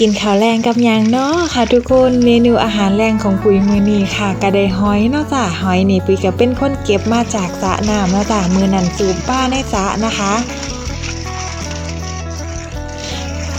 กินข้าวแรงกับยังเนาะค่ะทุกคนเมนูอาหารแรงของปุ๋ยมือนี้ค่ะกระไดหอยเนาะจ้ะหอยนี่ปุ๋ยก็เป็นคนเก็บมาจากสระน้ำเนาะจ้ะมือนันสูบป้าในสระนะคะ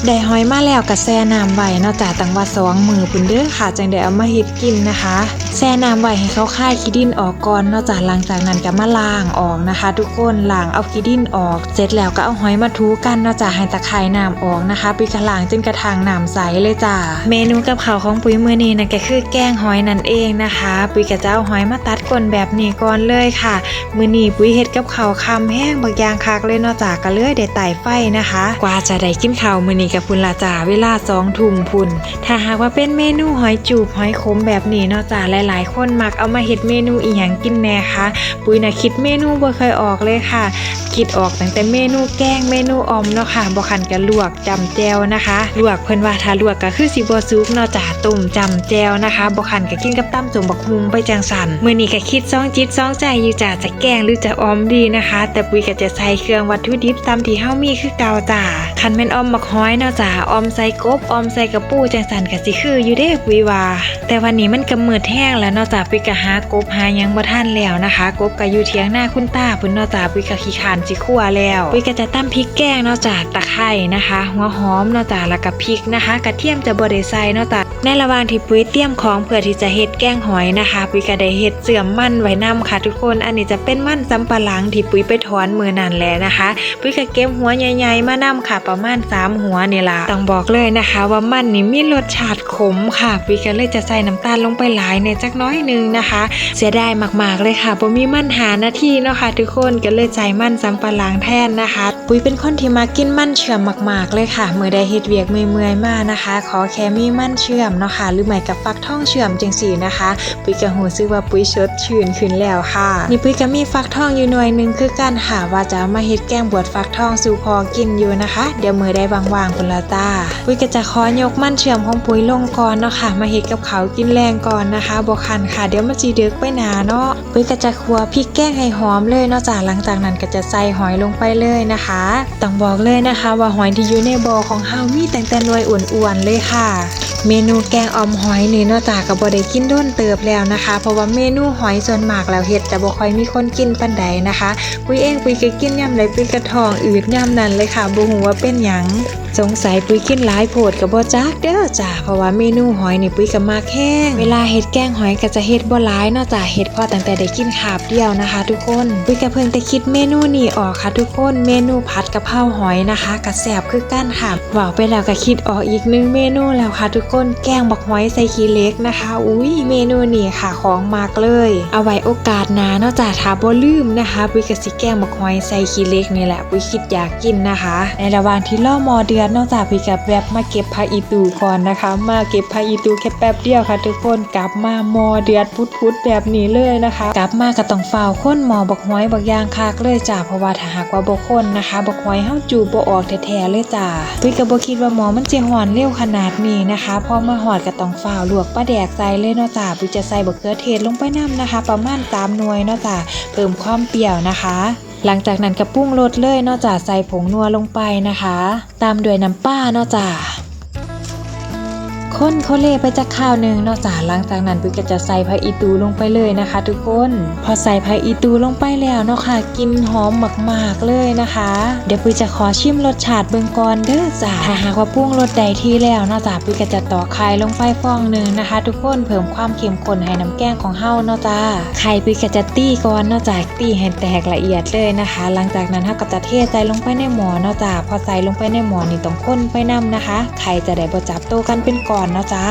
ได้หอยมาแล้วก็แซน้ำไว้เนาะจ้ะตั้งว่าสองมือพุ่นเด้อค่ะจังได้เอามาเฮ็ดกินนะคะ แช่น้ำไว้ให้เขาคายขี้ดินออกก่อนเนาะจ้ะหลังจากนั้นก็มาล้างออกนะคะ ทุกคนล้างเอาขี้ดินออก เสร็จแล้วก็เอาหอยมาทูกันเนาะจ้ะให้ตะไคร่น้ำออกนะคะปุ้ยกระล้างจนกระทางน้ำใสเลยจ้ะเมนูกับข้าวของปุ้ยมือนี้นั่นก็คือแกงหอยนั่นเองนะคะ ปุ้ยก็จะเอาหอยมาตัดก้นแบบนี้ก่อนเลยค่ะ มือนี้ปุ้ยเฮ็ดกับข้าวคำแห้งบักอย่างคักเลยเนาะจ้ะก็เลยได้ไต่ไฟนะคะ กว่าจะได้กินข้าวมือนี้กับพุ่นละจ้าเวลา2ทุ่มพุ่นถ้าหากว่าเป็นเมนูหอยจูบหอยขมแบบนี้เนาะจ้าหลายๆ คนมักเอามาเฮ็ดเมนูอีหยังกินแน่คะปุ้ยน่ะคิดเมนูบ่เคยออกเลยค่ะ คิดออกตั้งแต่เมนูแกงเมนูอมเนาะค่ะบ่คันก็ลวกจำแจวนะคะ ลวกเพิ่นว่าถ้าลวกก็คือสิบ่สุกเนาะจ้าต้มจำแจวนะคะบ่คันก็กินกับตำสมบักฮุงไปจังสันมื้อนี้ก็คิดซ่องจิตซ่องใจอยู่จ้าจะแกงหรือจะอมดีนะคะ แต่ปุ้ยก็จะใส่เครื่องวัตถุดิบตามที่เฮามีคือเก่าจ้าคันแม่นอมบักฮ้อยเนาะจ้าอมใส่กบออมใส่กระปูจังสันก็สิคืออยู่เด้ปุ้ยว่า แต่วันนี้มันก็มืดแห้งแล้วนาะจ้าปุ้ยก็หากบหายังบ่ทันแล้วนะคะ กบก็อยู่เถียงหน้าคุณตาพุ่นนาะจ้าปุ้ยก็ขี้คร้านสิคั่วแล้วปุยก็จะตำพริกแกงนาะจ้าตะไคร้นะคะ หัวหอมนาะจ้าแล้วก็พริกนะคะ กระเทียมจะบ่ได้ใส่นาะจ้าในระหว่างที่ปุ้ยเตรียมของเพื่อที่จะเฮ็ดแกงหอยนะคะ ปุ้ยก็ได้เฮ็ดเสื่อมมันไว้นํค่ะ ทุกคนอันนี้จะเป็นมันสำปะหลังที่ปุ้ยไปถอนมือนั่นแหละนะคะ ปุ้ยก็เก็บหัวใหญ่ๆมานํค่ะ ประมาณสามหัวนี่ล่ะต้องบอกเลยนะคะ ว่ามันนี่มีรสชาติขมค่ะ ปุ้ยก็เลยจะใส่น้ำตาลลงไปหลายเนี่ยจักน้อยหนึงนะคะ เสียดายมากๆเลยค่ะบ่มีมั่นหาหน้าที่เนาะค่ะทุกคนก็เลยใส่มันสำปะหลังแทนนะคะ ปุ้ยเป็นคนที่มากินมั่นเชื่อมมาก ๆ เลยค่ะ เมื่อได้เฮ็ดเวียกเมื่อยๆมานะคะ ขอแค่มีมั่นเชื่อมเนาะค่ะหรือไม่กับฟักทองเชื่อมจังสีนะคะ ปุ้ยก็หูซึกว่าปุ้ยชดชื่นขึ้นแล้วค่ะนี่ปุ้ยก็มีฟักทองอยู่หน่วยหนึงคือกันค่ะว่าจะมาเฮ็ดแกงบวชฟักทองสู่พอกินอยู่นะคะ เดี๋ยวมือได้ว่างๆพุ่นละจ้าปุ้ยก็จะขอยกมั่นเชื่อมของปุ้ยลงก่อนเนาะค่ะ มาเฮ็ดกับเขากินแรงก่อนนะคะบคันค่ะ เดี๋ยวมันสิดึกไปหนาเนาะปุ้ยก็จะคัวพริกแกงให้หอมเลยเนาะจ้าหลังจากนั้นก็จะใส่หอยลงไปเลยนะคะต้องบอกเลยนะคะ ว่าหอยที่อยู่ในบ่อของเฮามีแต่แต่หน่วยอ้วนๆเลยค่ะเมนูแกงออมหอยนี่นอกจากกับ่ได้กินด้นเติบแล้วนะคะ เพราะว่าเมนูหอยส่วนมากแล้วเฮ็ดจะบ่ค่อยมีคนกินปานใดนะคะปุ้ยเองปุ้ยก็กินยำใดปุ้ยกระทองอืดยำนั้นเลยค่ะบ่ฮู้ว่าเป็นหยัง สงสัยปุ้ยกินหลายโพดก็บ่จักเด้อจ้าเพราะว่าเมนูหอยนี่ปุ้ยก็มักแห้งเวลาเฮ็ดแกงหอยก็จะเฮ็ดบ่หลายนาะจ้าเฮ็ดพอตั้งแต่ได้กินคาบเดียวนะคะ ทุกคนปุ้ยก็เพิ่งแต่คิดเมนูนี้ออกค่ะทุกคนเมนูผัดกะเพราหอยนะคะก็แซ่บคือกันค่ะเว้าไปแล้วก็คิดออกอีกหนึงเมนูแล้วค่ะทุกคนแกงบักหอยใส่ขี้เล็กนะคะ อุ้ยเมนูนี้ค่ะของมากเลย เอาไว้โอกาสหน้านาะจ้าถ้าบ่ลืมนะคะปุ้ยก็สิแกงบักหอยใส่ขี้เล็กนี่แหละปุ้ยคิดอยากกินนะคะ ในระหว่างที่รอมอเดือนาะจ้าปุ้ยก็แวบมาเก็บผักอีตูก่อนนะคะ มาเก็บผักอีตูแค่แป๊บเดียวค่ะ ทุกคนกลับมาหมอเดือดพุดๆแบบนี้เลยนะคะ กลับมาก็ต้องฝ้าวค้นหมอบักหอยบักยางคักเลยจ้าเพราะว่าถ้าหากว่าบ่ค้นนะคะบกหอยเฮาจูบออกแท้ๆเลยจ้าปุ้ยก็บ่คิดว่าหมอมันสิหอนเร็วขนาดนี้นะคะพอมาหอดก็ต้องฝ้าวลวกปลาแดกใส่เลยเนาะจ้าปุ้ยจะใส่บกเขือเทศลงไปนํนะคะ ประมาณ3หน่วยเนาะจ้าเพิ่มความเปรี้ยวนะคะ หลังจากนั้นก็ปรุงรสเลยนอกจากใส่ผงนัวลงไปนะคะ ตามด้วยน้ำป้านอกจาก คนเขาเล่ไปจากข้าวหนึ่งนอกจากหลังจากนั้นปุ้ยก็จะใส่ผักอีตูลงไปเลยนะคะ ทุกคน พอใส่ผักอีตูลงไปแล้วเนาะค่ะกลินหอมมากๆเลยนะคะ เดี๋ยวปุ้ยจะขอชิมรสชาติเบิ่งก่อนเด้อจ้าถ้าหากว่าปรุงรสใดที่แล้วเนาะจ้าปุ้ยก็จะต่อไข่ลงไปฟองหนึ่งนะคะ ทุกคนเพิ่มความเข้มข้นให้น้ำแกงของเฮาเนาะจ้าไข่ปุ้ยก็จะตีก่อนเนาะจ้าตีให้แตกละเอียดเลยนะคะ หลังจากนั้นเฮาก็จะเทใส่ลงไปในหม้อเนาะจ้าพอใส่ลงไปในหม้อนี่ต้องข้นไปนํนะคะ ไข่จะได้บ่จับโตวกันเป็นก้อนเนาะจ้า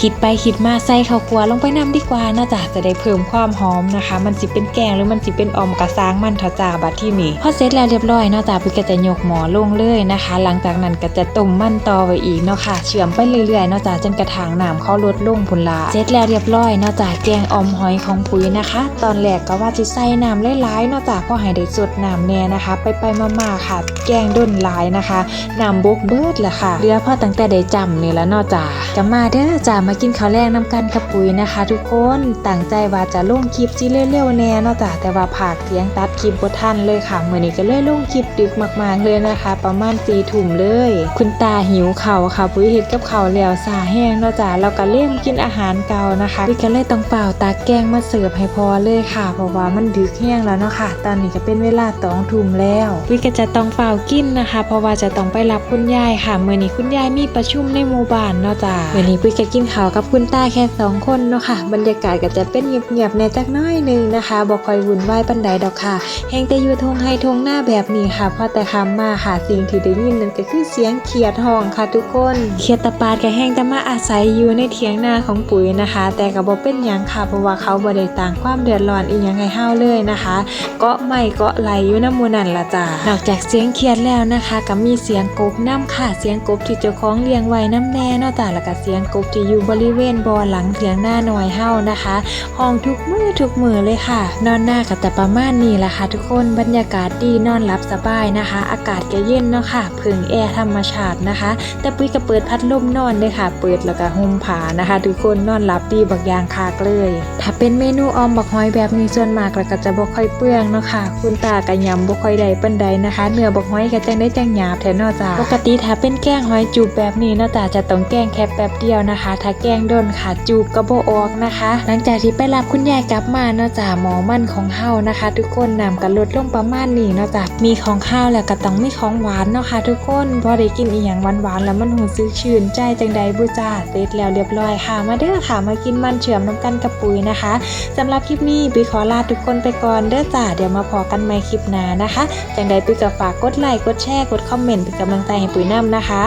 คิดไปคิดมาใส่ข้าวคั่วลงไปน้ำดีกว่าน่าจะจะได้เพิ่มความหอมนะคะ มันสิเป็นแกงหรือมันสิเป็นอมกระซางมันเถาจ้าบัดที่นี่พอเสร็จแล้วเรียบร้อยเนาจ้าพี่ก็จะยกหมอลงเลยนะคะ หลังจากนั้นก็จะต้มมันต่อไว้อีกเนาะค่ะเชื่อมไปเรื่อยๆเนาจ้าจนกระถางน้ำเขาลดลงพุ่นละเสร็จแล้วเรียบร้อยเนาจ้าแกงอมหอยของปุ๋ยนะคะ ตอนแรกก็ว่าจะใส่น้ำหลายๆเนาจ้าพอให้ได้สดน้ำแน่นะคะ ไปไปๆมาๆค่ะ แกงด้นหลายนะคะน้ำบกเบิดละค่ะเหลือพอตั้งแต่ได้จำนี่แล้วเนาะจ้าก็มาเด้อจ้ามากินข้าวแรงน้ำกันกับปุ๋ยนะคะ ทุกคนตั้งใจว่าจะลงคลิปจีเร็วๆแน่นาะจ้ะแต่ว่าผากเสียงตัดคลิปบ่ทันเลยค่ะเมื้อนี้ก็เลยลงคลิปดึกมากๆเลยนะคะ ประมาณ4ทุ่มเลย คุณตาหิวข้าวค่ะปุ๋ยเฮ็ดกับข้าวแล้วสาแห้งนาะจ้ะแล้วก็เล่มกินอาหารเก่านะคะปุ๋ยก็เลยต้องเป่าตาแกงมาเสิร์ฟให้พอเลยค่ะ เพราะว่ามันดึกแห้งแล้วเนาะค่ะ ตอนนี้ก็เป็นเวลาตองทุ่มแล้วปุ๋ยก็จะต้องเป่ากินนะคะ เพราะว่าจะต้องไปรับคุณยายค่ะเมื้อนี้คุณยายมีประชุมในหมู่บ้านนาะจ้ะมื้อนี้ปุ๋ยก็กินข้าวขากับคุณตาแค่สองคนเนาะค่ะ บรรยากาศก็จะเป็นเงียบๆในจักน้อยหนึงนะคะบ่ค่อยวุ่นวายปานใดดอกค่ะแฮงแต่อยู่ทงให้ทงหน้าแบบนี้ค่ะพอแต่คำมาค่ะสิ่งที่ได้ยินนั่นก็คือเสียงเขียดห้องค่ะทุกคนเขียดตะปาดก็แฮงแต่มาอาศัยอยู่ในเถียงนาของปุ๋ยนะคะ แต่ก็บ่เป็นยังค่ะเพราะว่าเขาบ่ได้ต่างความเดือดร้อนอีหยังให้เฮาเลยนะคะเกาะไม่เกาะไหลอยู่น้ำมูนันล่ะจ้านอกจากเสียงเขียดแล้วนะคะ ก็มีเสียงกบน้ำค่ะเสียงกบที่เจ้าของเลี้ยงไว้น้ำแน่นาะจ้าแล้วก็เสียงกบที่ยู่งบริเวณบ่อหลังเถียงหน้าหน่อยเฮานะคะห้องทุกมือทุกมือเลยค่ะ นอนหน้ากับแต่ประมาณนี้แหละค่ะ ทุกคนบรรยากาศดีนอนหลับสบายนะคะ อากาศก็เย็นเนาะค่ะผึ่งแอร์ธรรมชาตินะคะ แต่ปุ้ยก็เปิดพัดลมนอนเลยค่ะ เปิดแล้วก็ห่มผ้านะคะ ทุกคนนอนหลับดีบักยางคากเลย ถ้าเป็นเมนูออมบักหอยแบบนี้ส่วนมากแล้วก็จะบ่ค่อยเปื้องเนาะค่ะ คุณตากระยำบ่ค่อยได้ปานใดนะคะ เนื้อบักหอยก็จังได้จังหยาบแท้เนาะจ้าปกติถ้าเป็นแกงหอยจูบแบบนี้เนาะจ้าจะต้องแกงแค่แป๊บเดียวนะคะถ้าแกงโดนขาจูบก็บ่ออกนะคะ หลังจากที่ไปรับคุณยายกลับมาเนาะจ้าหมอมั่นของเฮานะคะ ทุกคนนำกันลดลงประมาณนี้เนาะจ้ามีของข้าวแล้วก็ต้องมีของหวานเนาะค่ะ ทุกคนพอได้กินอีหยังหวานๆแล้วมันหูซึกชื่นใจจังใดบุจ้าเสร็จแล้วเรียบร้อยค่ะ มาเด้อค่ะมากินมันเชื่อมน้ำกันกับปุ๋ยนะคะสำหรับคลิปนี้ปุ๋ยขอลาทุกคนไปก่อนเด้อจ้าเดี๋ยวมาพอกันใหม่คลิปหน้านะคะจังใดปุ๋ยก็ฝากกดไลค์กดแชร์กดคอมเมนต์เป็นกำลังใจให้ปุ๋ยน้ำนะคะ